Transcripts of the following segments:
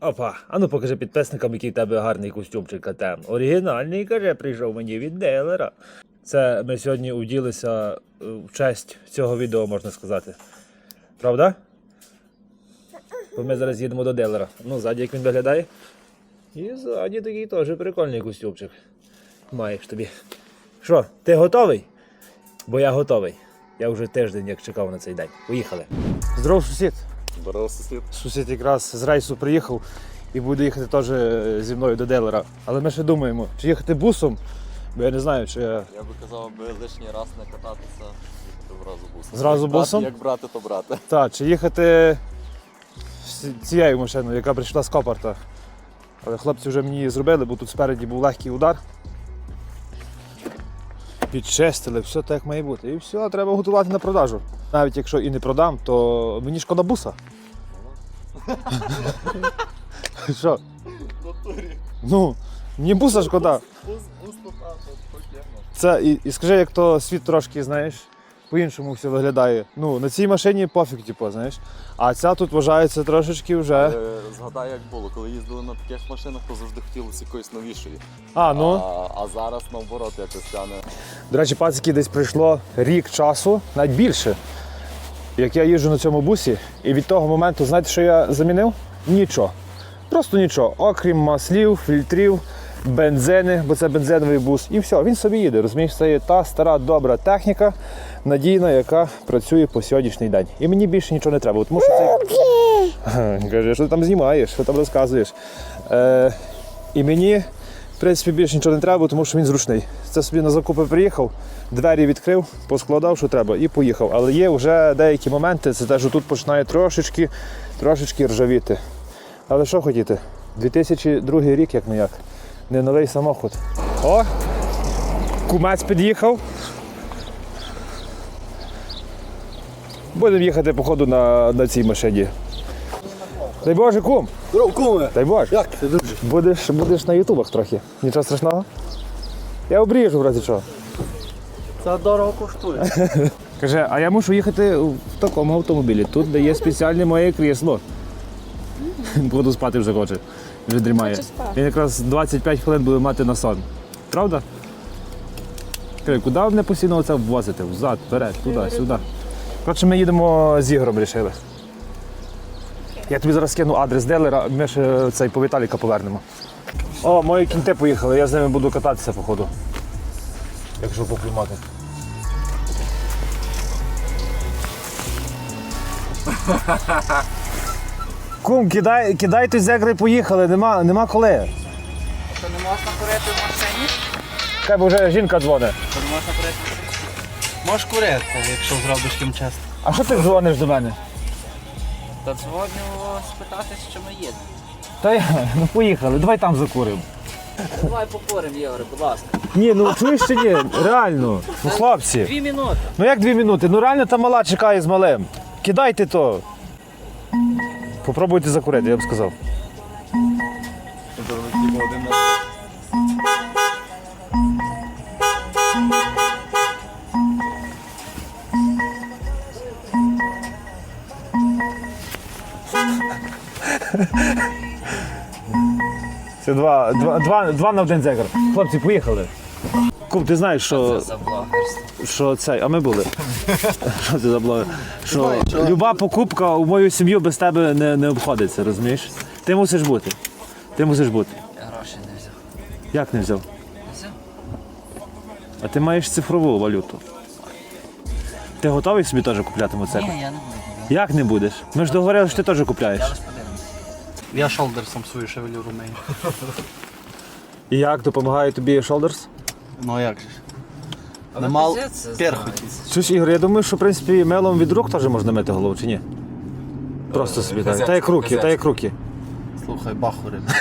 Опа, а ну покажи підписникам, який в тебе гарний костюмчик КТМ. Оригінальний, каже, прийшов мені від дилера. Це ми сьогодні уділися е, в честь цього відео, можна сказати. Правда? Бо ми зараз їдемо до дилера. Ну, ззаді як він виглядає. І ззаді такий теж прикольний костюмчик. Маєш тобі. Що, ти готовий? Бо я готовий. Я вже тиждень як чекав на цей день. Поїхали. Здоров, сусід. Здорово, сусід. Сусід якраз з рейсу приїхав і буде їхати теж е, зі мною до дилера. Але ми ще думаємо, чи їхати бусом, бо я не знаю, чи. Я Я би казав, аби лишній раз не кататися, їхати зразу бусом. Зразу Як бусом? Як брати, то брати. Та, чи їхати з цією машиною, яка прийшла з Копарта. Але хлопці вже мені її зробили, бо тут спереді був легкий удар. Підчистили, все так як має бути. І все, треба готувати на продажу. Навіть якщо і не продам, то мені шкода буса. Що? Ну, мені буса шкода. Це і, і скажи, як то світ трошки, знаєш, по-іншому все виглядає. Ну, на цій машині пофіг, типу, знаєш. А ця тут вважається трошечки вже. Е, Згадай, як було, коли їздили на таких машинах, то завжди хотілося якоїсь новішої. А, ну. А, а зараз наоборот якось тяне. До речі, пацики десь пройшло рік часу, навіть більше. Як я їжджу на цьому бусі, і від того моменту, знаєте, що я замінив? Нічого. Просто нічого. Окрім маслів, фільтрів, бензини, бо це бензиновий бус. І все, він собі їде. Розумієш, це є та стара добра техніка, надійна, яка працює по сьогоднішній день. І мені більше нічого не треба. Тому що це. Каже, що ти там знімаєш, що там розказуєш. Е, і мені, в принципі, більше нічого не треба, тому що він зручний. Це собі на закупи приїхав, двері відкрив, поскладав, що треба, і поїхав. Але є вже деякі моменти, це те, що тут починає трошечки, трошечки ржавіти. Але що хотіти? 2002 рік, як не як. Не новий самохід. О! Кумець під'їхав. Будемо їхати, походу, на, на цій машині. Дай Боже, кум! Здорово, куме! Дай Боже! Як ти, друже? Будеш, будеш на ютубах трохи. Нічого страшного. Я обріжу в разі чого. Це дорого коштує. Каже, а я мушу їхати в такому автомобілі. Тут де є спеціальне моє крісло. Буду спати вже хоче. Вже дрімає. Він якраз 25 хвилин буде мати на сон. Правда? Куди мене постійно оце ввозите? Взад, вперед, туди, сюди. Коротше, ми їдемо з Ігорем рішили. Я тобі зараз скину адрес дилера, ми ще цей по Віталіка повернемо. О, мої кінти поїхали, я з ними буду кататися, походу. Якщо поклімати. Кум, кидай, кидайте зегри, поїхали, нема, нема коли. Що не можна курити в машині? Хай бо вже жінка дзвонить. Що не можна курити в машині? Можеш курити, якщо зробиш тим чесно. А що ти дзвониш до мене? Та дзвоню спитатись, що ми їдемо. Та я, ну поїхали, давай там закуримо. Давай покуримо, Єгоре, будь ласка. Ні, ну чуєш чи ні? Реально. Ну хлопці. Дві минути. Ну як дві минути? Ну реально та мала чекає з малим. Кидайте то. Попробуйте закурити, я б сказав. Це два, два, два, два на один зегар. Хлопці, поїхали. Кум, ти знаєш, що, що цей, а ми були. Що це за блогер? Що люба покупка у мою сім'ю без тебе не, не обходиться, розумієш? Ти мусиш бути. Ти мусиш бути. Я гроші не взяв. Як не взяв? Не взяв? А ти маєш цифрову валюту. Ти готовий собі теж купляти мотоцикл? Ні, я не буду. Як не будеш? Ми ж договорилися, що ти теж купляєш. Зараз подивимось. Я шолдерсом свою шевелю румею. І як допомагає тобі Shoulders? Ну а як же? ж? Але Нема перхоті. Чуєш, Ігор, я думаю, що в принципі мелом від рук теж можна мити голову, чи ні? Просто собі так. Та як руки, та як руки. Слухай, бахури.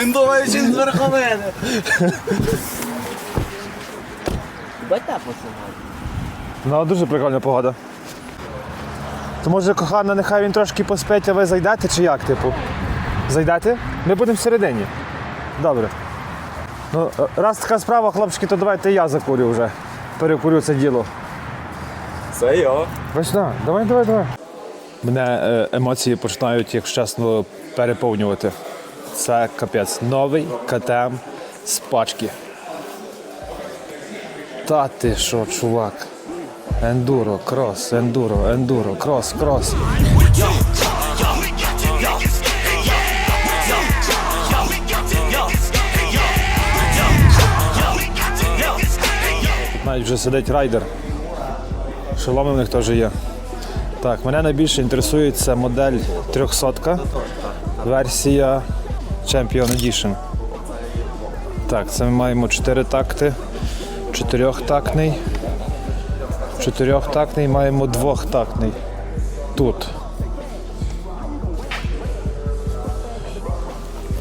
Він думає, що він зверху мене. Бать тепло сьогодні. Ну, дуже прикольна погода. То може, кохана, нехай він трошки поспить, а ви зайдете чи як, типу? Зайдете? Ми будемо всередині. Добре. Ну, раз така справа, хлопчики, то давайте я закурю вже. Перекурю це діло. Це я. Ось давай, давай, давай. Мене е, емоції починають, якщо чесно, переповнювати. Це капець. Новий КТМ з пачки. Та ти що, чувак? Ендуро, крос, ендуро, ендуро, крос, крос. Навіть вже сидить райдер. Шоломи в них теж є. Так, мене найбільше інтересує це модель 300 версія Champion Edition. Так, це ми маємо 4 такти, 4-тактний, 4-тактний, маємо 2-тактний. Тут.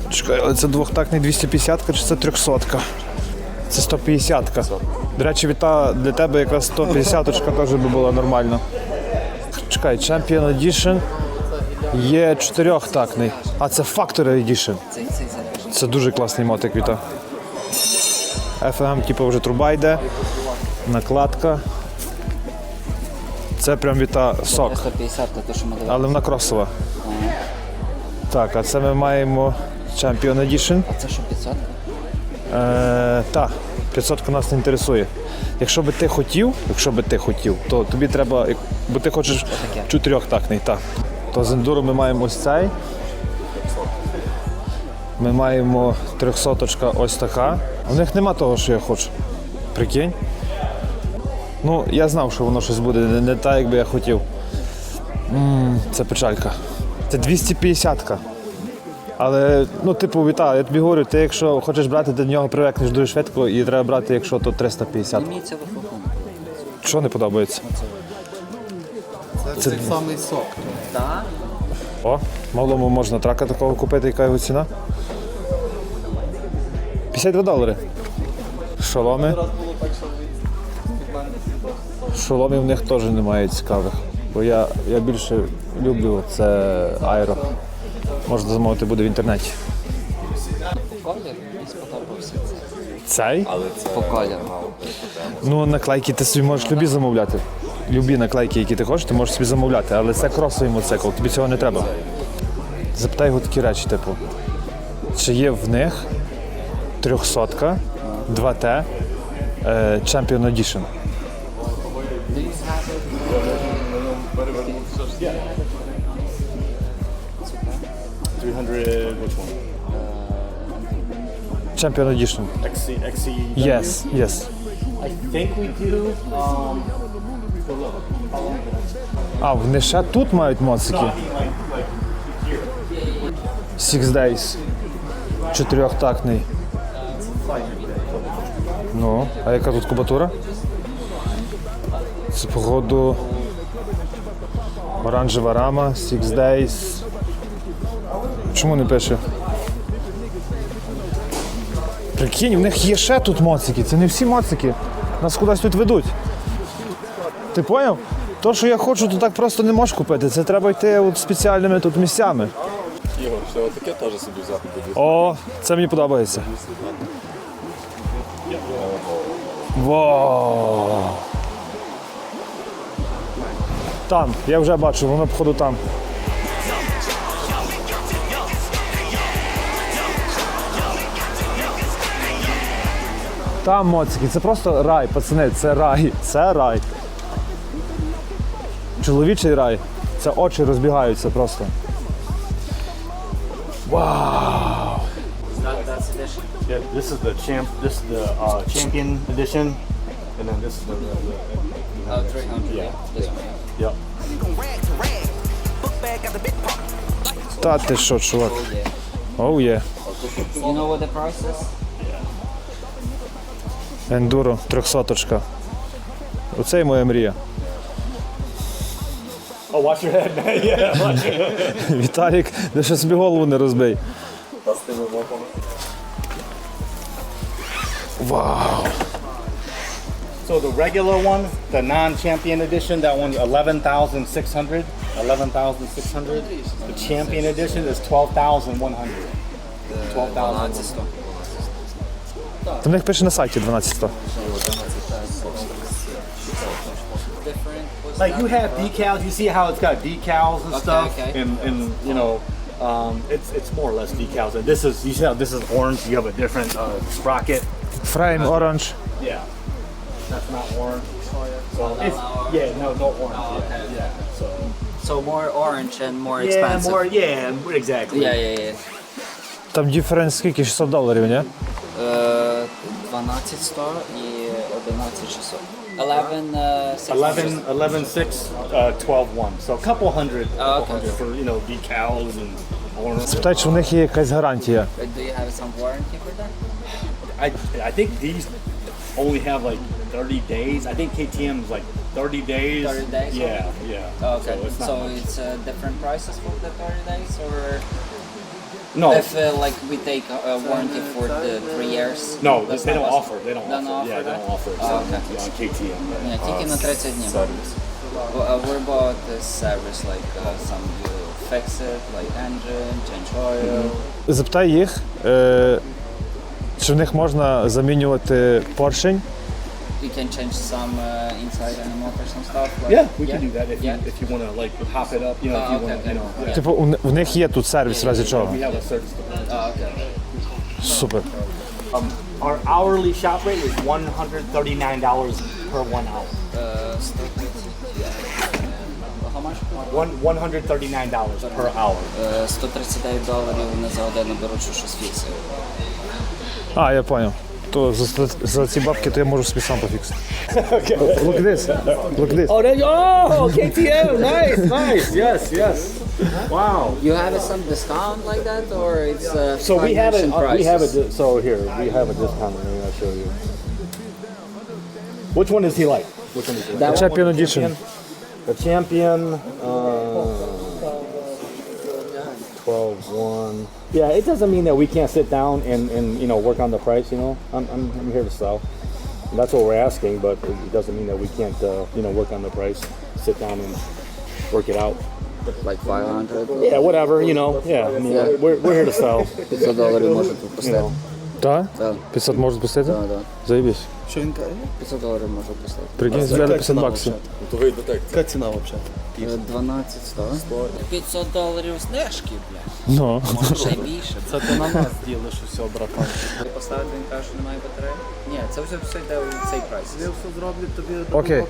Чекай, але це двохтактний 250 чи це 300 Це 150 До речі, Віта, для тебе якраз 150 теж би була нормально. Чекай, Champion Edition є чотирьохтактний, а це Factory Edition. Це дуже класний мотик Віта. FM, типу вже труба йде, накладка. Це прям Віта сок, 150 то що ми дивилися. але вона кросова. Так, а це ми маємо Champion Edition. А це що 500? Е, та, 500 нас не інтересує. Якщо би ти хотів, якщо би ти хотів, то тобі треба, бо ти хочеш чотирьохтактний, так. То з ендуро ми маємо ось цей. Ми маємо 300 ось така. У них нема того, що я хочу. Прикинь. Ну, я знав, що воно щось буде, не, не так, як би я хотів. м це печалька. Це 250-ка. Але, ну, типу, вітаю, я тобі говорю, ти якщо хочеш брати до нього, привикнеш дуже швидко і треба брати, якщо то 350. Мені це вихлопом. Що не подобається? Це, цей самий сок. Так? О, малому можна трака такого купити, яка його ціна? 52 долари. Шоломи. Шоломів в них теж немає цікавих. Бо я, я більше люблю це аеро. Можна замовити буде в інтернеті. Колір мені сподобався це. Цей? По кольору. Ну, наклейки ти собі можеш любі замовляти. Любі наклейки, які ти хочеш, ти можеш собі замовляти, але це кросовий мотоцикл, тобі цього не треба. Запитай його такі речі, типу, чи є в них 300 2T е, Champion Edition. Three hundred. Which one? Champion Edition. XC. XC. Yes, yes. I think we do. Um, А, вони ще тут мають моцики. Six Days. Чотирьохтактний. Ну, а яка тут кубатура? Це походу оранжева рама, Six Days. Чому не пише? Прикинь, в них є ще тут моцики. Це не всі моцики. Нас кудись тут ведуть. Ти поняв? То, що я хочу, то так просто не можеш купити. Це треба йти от спеціальними тут місцями. Ігор, що таке теж собі взяти буде. О, це мені подобається. Вау. Там, я вже бачу, воно походу там. Там моцики, це просто рай, пацани, це рай, це рай. Чоловічий рай. Це очі розбігаються просто. Вау! yeah, this is the champ. This is the uh, champion edition, and then this is the. the, Oh, 300. Yeah. The yep. Та ти що, чувак? Оу є. You know what the price is? Ендуро, трьохсоточка. Оце і моя мрія. Oh, watch your head, man. Yeah. watch your head. Віталік, де ще собі голову не розбий. Вау! So the regular one, the non-champion edition, that one's 11,600. 11,600. The champion edition is 12,100. 12,100. To niech pisze na sajcie 1200. Like you have decals, you see how it's got decals and stuff, okay. and, and you know, um, it's it's more or less decals. And this is you see how this is orange. You have a different uh, sprocket. Frame uh, orange. Yeah. that's not orange. So it's, yeah, no, no orange. Oh, okay. yeah, yeah. So So more orange and more yeah, expensive. more yeah, exactly. Yeah, yeah, yeah. Там диференс скільки? 600 доларів, ні? Е, 12 100 і 11 600. 11 е, 600. 11, 11, 6, uh, 12, 1. So a couple hundred, Oh, couple okay. hundred for, you know, decals and orange. Спитай, чи в них є якась гарантія. Uh, Do you have some warranty for that? I, I think these only have like 30 days. I think KTM's like 30 days. 30 days? Yeah, yeah. Oh, okay. So it's not So much. it's uh, different prices for the 30 days, or no, if uh, like we take a a warranty for the three years? no, that's they not don't possible? offer. They don't, Don't offer. offer Yeah, they that? don't offer. Oh, so, okay. yeah, on KTM. Ні, тільки на 30 днів. service. Well, uh, what about the service? Like uh, some you fix it, like engine, change oil. Запитай їх, е, Чи в них можна замінювати поршень. You can change some uh, inside and motor, some stuff. Like, Yeah, we can do that if yeah. you if you want to like hop it up. You know, if Oh, you okay, want, okay. you know. Yeah. Типу, у не- в них є тут сервіс, в разі чого. We have a service. department. Oh, okay. Супер. Um, our hourly shop rate is $139 per one hour. Uh, 130. How much? One $139 per hour. Е, 139 доларів вони за годину беруть, що щось фіксує. А, я поняв. То за, за ці бабки то я можу собі сам пофіксити. Look this. Look this. Oh, there you Oh, KTM. nice, nice. Yes, yes. Wow. You have some discount like that, or it's uh, So we have it. convention We have it. prices? So here we have a discount. Let me show you. Which one does he like? Which one is he like? That one? Champion edition. The champion. Uh, 12, 1. Yeah, it doesn't mean that we can't sit down and, and you know work on the price. You know, I'm, I'm, I'm here to sell. And that's what we're asking, but it doesn't mean that we can't uh, you know work on the price, sit down and work it out. Like 500? Yeah, whatever, you know. Yeah, I mean, Yeah. We're, we're here to sell. 500 može tu you know. Так? Так, 500 можеш пустити? так, так. Заєбісь. Що він каже? 500 доларів можуть пустити. Прикинь, збили 50 баксів. То так. Яка ціна взагалі? Е, 12 100. 500 доларів знижки, бля. Ну. Може ще більше. Це ти на нас ділиш усе, братан. Ви поставите, він каже, що немає батареї? Ні, це все йде у цей прайс. Я все зроблю тобі Окей.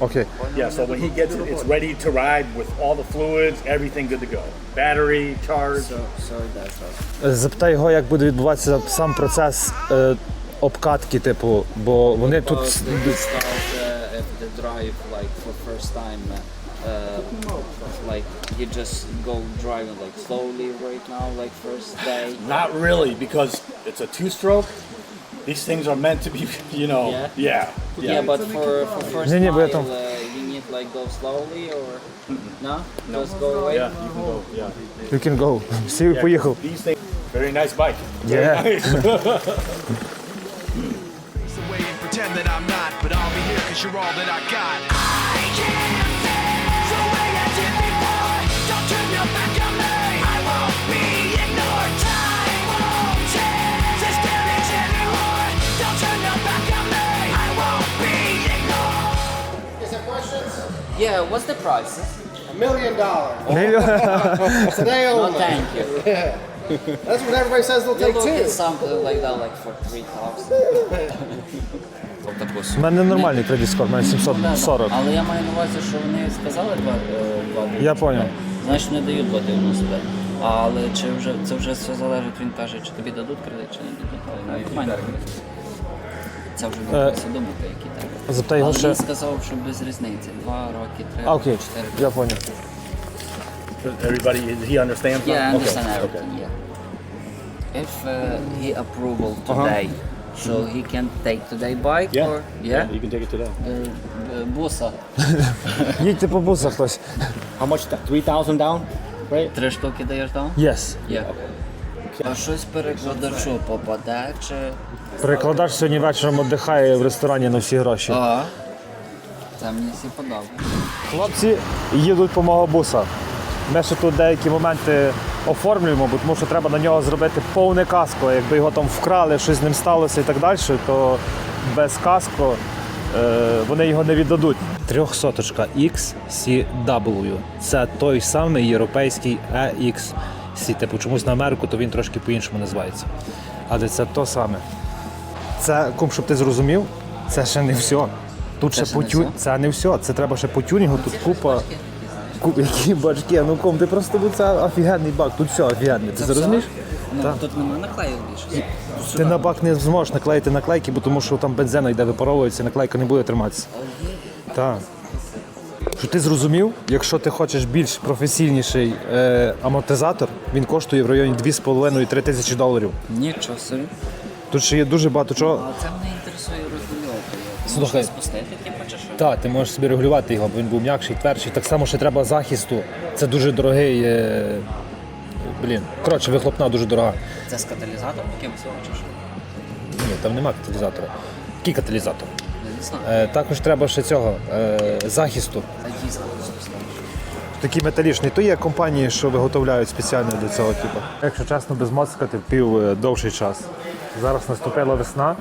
Окей. Yeah, so when he gets it, it's ready to ride with all the fluids, everything good to go. Battery, charge. So, so that's awesome. Запитай його, як буде відбуватися сам процес е, обкатки, типу, бо вони тут. Because they start uh, if the drive like for first time uh, uh, like you just go driving like slowly right now like first day Not really, because it's a two-stroke. These things are meant to be, you know. Yeah? Yeah. yeah, but for, for first Не-не, mile в этом- uh, you need like go slowly or no just go away Yeah, you can go. Yeah. You can go. Сів і yeah поїхав. These things. Very nice bike. Yeah. away and pretend that I'm not, but I'll be here cause you're all that I got. I can't yeah what's the price A million dollars. Today no only. thank you That's what everybody says they'll you take look at something like that like for 3000 Тобто У мене нормальний кредит скор, у мене 740. Але я маю на увазі, що вони сказали два, е, Я поняв. Значить не дають 2,95. Але чи вже це вже все залежить, він каже, чи тобі дадуть кредит, чи не дадуть. Але навіть в мене кредит. Це вже доводиться думати, які треба. Запитай його Але ще. він сказав, що без різниці. Два роки, три А, роки, окей, чотири. я поняв. Everybody, he understands. Yeah, I that? understand Okay. everything, yeah. If uh, he approval today, so he can take today bike Yeah. or yeah? You can take it today. Е, е, Буса. Їдьте по бусах хтось. How much? Three thousand down, right? Три штуки даєш там? Yes. Є. А щось перекладачу попаде, чи Перекладач сьогодні вечором віддихає в ресторані на всі гроші. Ага. Це мені всі подобається. Хлопці їдуть по мого буса. Ми ще тут деякі моменти оформлюємо, бо тому що треба на нього зробити повне каско. Якби його там вкрали, щось з ним сталося і так далі, то без каско е, вони його не віддадуть. трьохсоточка XCW. Це той самий європейський EXC. Типу чомусь на Америку, то він трошки по-іншому називається. Але це то саме. Це, кум, щоб ти зрозумів, це ще не все. Тут Це ще ще не все? Це не все. Це треба ще по тюнінгу, тут купа. Ку- Які бачки, ну ком, ти просто ну, це офігенний бак, тут все офігенне. Ти Це розумієш? Ну, Так. тут нема наклеїв більше. Ти на бак не зможеш наклеїти наклейки, бо тому що там бензина йде випаровується, наклейка не буде триматися. Так. Що ти зрозумів, якщо ти хочеш більш професійніший е, амортизатор, він коштує в районі 2,5-3 тисячі доларів. Нічого собі. Тут ще є дуже багато чого. А це мене інтересує розмальовка. Слухай. Спустити, типу, чи що? Так, ти можеш собі регулювати його, бо він був м'якший, твердший. Так само ще треба захисту. Це дуже дорогий. Е, блін. Коротше, вихлопна дуже дорога. Це з каталізатором якимось чи що? Ні, там нема каталізатора. Який каталізатор? Е, також треба ще цього е, захисту. Такі металічні, то є компанії, що виготовляють спеціально для цього типу. Якщо чесно, без моцикати впів е, довший час. Зараз наступила весна.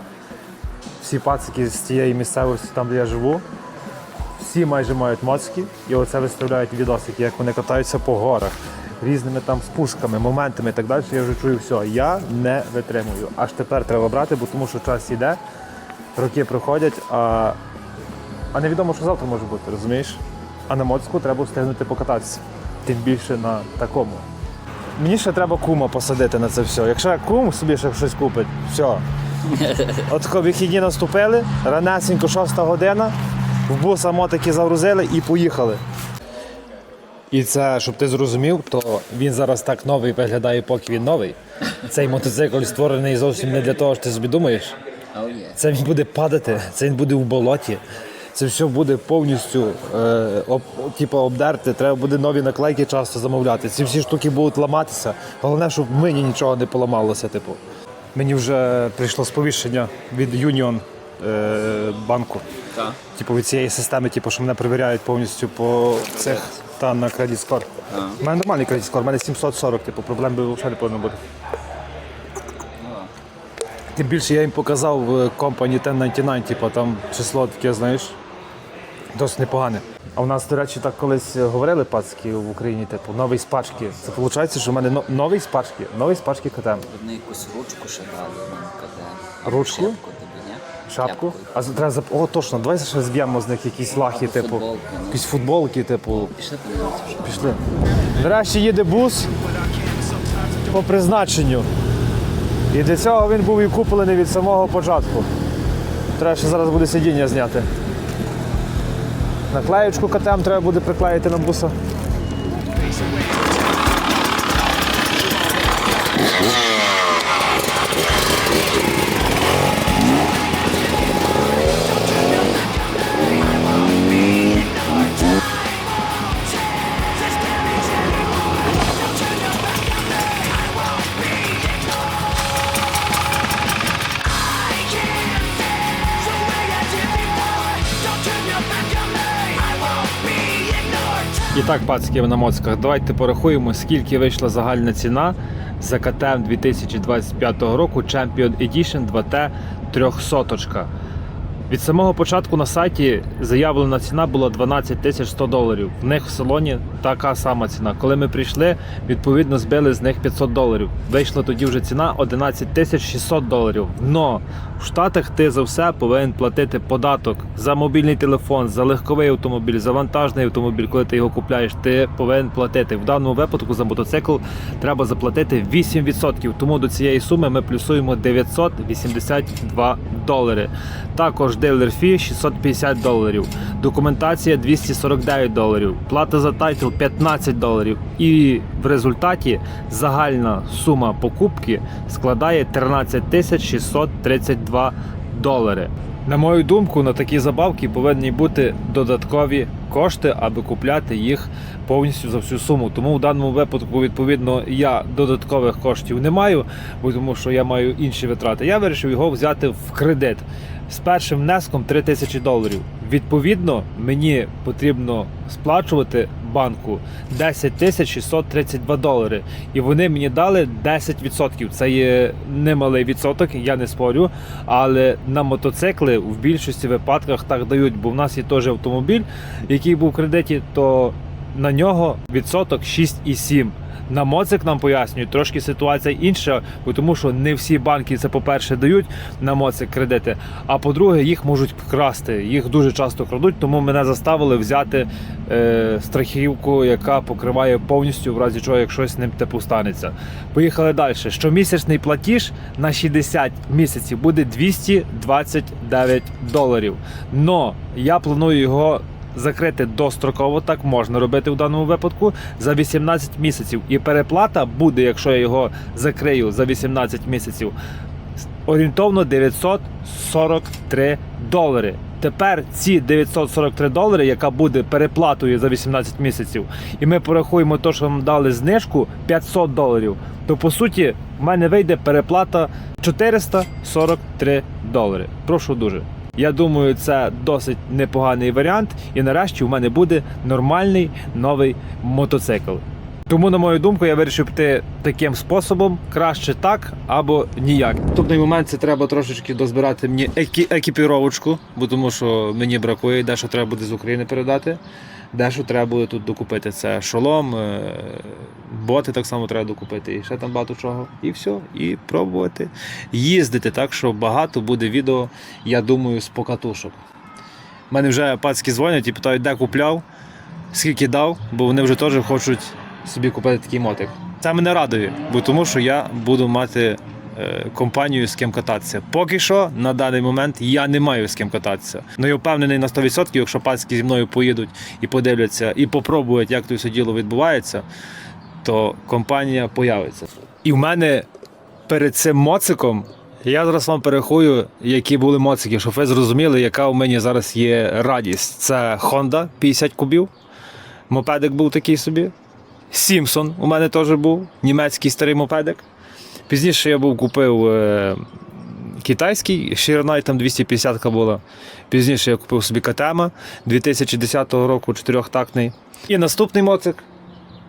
Всі пацики з тієї місцевості, там де я живу, всі майже мають моцики і оце виставляють відосики, як вони катаються по горах, різними там спусками, моментами і так далі. Я вже чую все. Я не витримую. Аж тепер треба брати, бо тому що час йде, роки проходять, а а невідомо, що завтра може бути, розумієш? А на моцку треба встигнути покататися. Тим більше на такому. Мені ще треба кума посадити на це все. Якщо кум собі ще щось купить, все. От вихідні наступили, ранесенько, шоста година, в буса мотики загрузили і поїхали. І це, щоб ти зрозумів, то він зараз так новий виглядає, поки він новий. Цей мотоцикл створений зовсім не для того, що ти собі думаєш. Це він буде падати, це він буде в болоті. Це все буде повністю е, об, типу, обдерти. Треба буде нові наклейки часто замовляти. Ці всі штуки будуть ламатися. Головне, щоб мені нічого не поламалося. Типу. Мені вже прийшло сповіщення від Union е, банку. Так. Типу від цієї системи, типу, що мене перевіряють повністю по цих та на кредит скор. У мене нормальний кредит скор, у мене 740, типу, проблем би взагалі повинно бути. Тим більше я їм показав в Company 1099, типу, там число таке, знаєш, досить непогане. А у нас, до речі, так колись говорили пацки в Україні, типу, новий з пачки. Це виходить, що в мене но- новий з пачки, новий з пачки КТМ. Вони якусь ручку ще дали нам КД. Ручку? Шапку тобі, ні? Шапку. А треба зап... О, точно, давай ще зб'ємо з них якісь лахи, типу. футболки, ну. Якісь футболки, типу. Пішли подивимося. Пішли. Нарешті їде бус по призначенню. І для цього він був і куплений від самого початку. Треба ще зараз буде сидіння зняти. Наклеєчку КТМ треба буде приклеїти на буса. Так, пацки на моцках, давайте порахуємо, скільки вийшла загальна ціна за КТМ 2025 року Champion Edition 2T 300. Від самого початку на сайті заявлена ціна була 12 тисяч 100 доларів. В них в салоні така сама ціна. Коли ми прийшли, відповідно збили з них 500 доларів. Вийшла тоді вже ціна 11 тисяч 600 доларів. Но в Штатах ти за все повинен платити податок за мобільний телефон, за легковий автомобіль, за вантажний автомобіль. Коли ти його купляєш, ти повинен платити. В даному випадку за мотоцикл треба заплатити 8%. Тому до цієї суми ми плюсуємо 982 долари. Також дилер фі 650 доларів, документація 249 доларів, плата за тайтл 15 доларів. І в результаті загальна сума покупки складає 13 тисяч 632 долари. На мою думку, на такі забавки повинні бути додаткові кошти, аби купляти їх повністю за всю суму. Тому в даному випадку, відповідно, я додаткових коштів не маю, бо тому що я маю інші витрати. Я вирішив його взяти в кредит з першим внеском 3 тисячі доларів. Відповідно, мені потрібно сплачувати банку 10 тисяч 632 долари. І вони мені дали 10%. Це є немалий відсоток, я не спорю. Але на мотоцикли в більшості випадках так дають, бо в нас є теж автомобіль, який був в кредиті, то на нього відсоток 6,7. На моцик нам пояснюють, трошки ситуація інша, тому що не всі банки це, по-перше, дають на моцик кредити, а по-друге, їх можуть вкрасти. Їх дуже часто крадуть, тому мене заставили взяти е, страхівку, яка покриває повністю, в разі чого, якщо з ним типу станеться. Поїхали далі. Щомісячний платіж на 60 місяців буде 229 доларів. Но я планую його закрити достроково, так можна робити в даному випадку за 18 місяців. І переплата буде, якщо я його закрию за 18 місяців, орієнтовно 943 долари. Тепер ці 943 долари, яка буде переплатою за 18 місяців, і ми порахуємо те, що нам дали знижку 500 доларів, то по суті в мене вийде переплата 443 долари. Прошу дуже. Я думаю, це досить непоганий варіант, і нарешті в мене буде нормальний новий мотоцикл. Тому, на мою думку, я вирішив піти таким способом, краще так або ніяк. Наступний момент це треба трошечки дозбирати мені екі- екіпіровочку, бо тому що мені бракує, дещо треба буде з України передати. Дещо треба буде тут докупити. Це шолом, е, боти так само треба докупити, і ще там багато чого. І все, і пробувати їздити. Так що багато буде відео, я думаю, з покатушок. У мене вже пацьки дзвонять і питають, де купляв, скільки дав, бо вони вже теж хочуть собі купити такий мотик. Це мене радує, бо тому що я буду мати компанію з ким кататися. Поки що, на даний момент, я не маю з ким кататися. Ну я впевнений на 100%, якщо пацьки зі мною поїдуть і подивляться, і попробують, як це все діло відбувається, то компанія появиться. І в мене перед цим моциком. Я зараз вам перерахую, які були моцики, щоб ви зрозуміли, яка у мене зараз є радість. Це Honda 50 кубів. Мопедик був такий собі. Сімсон у мене теж був, німецький старий мопедик. Пізніше я був купив е, китайський, Shirnai, там 250 була. Пізніше я купив собі Катема 2010 року, чотирьохтактний. І наступний моцик,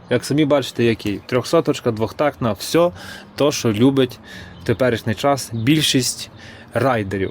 як самі бачите, який трьохсоточка, двохтактна, все то, що любить в теперішній час більшість райдерів.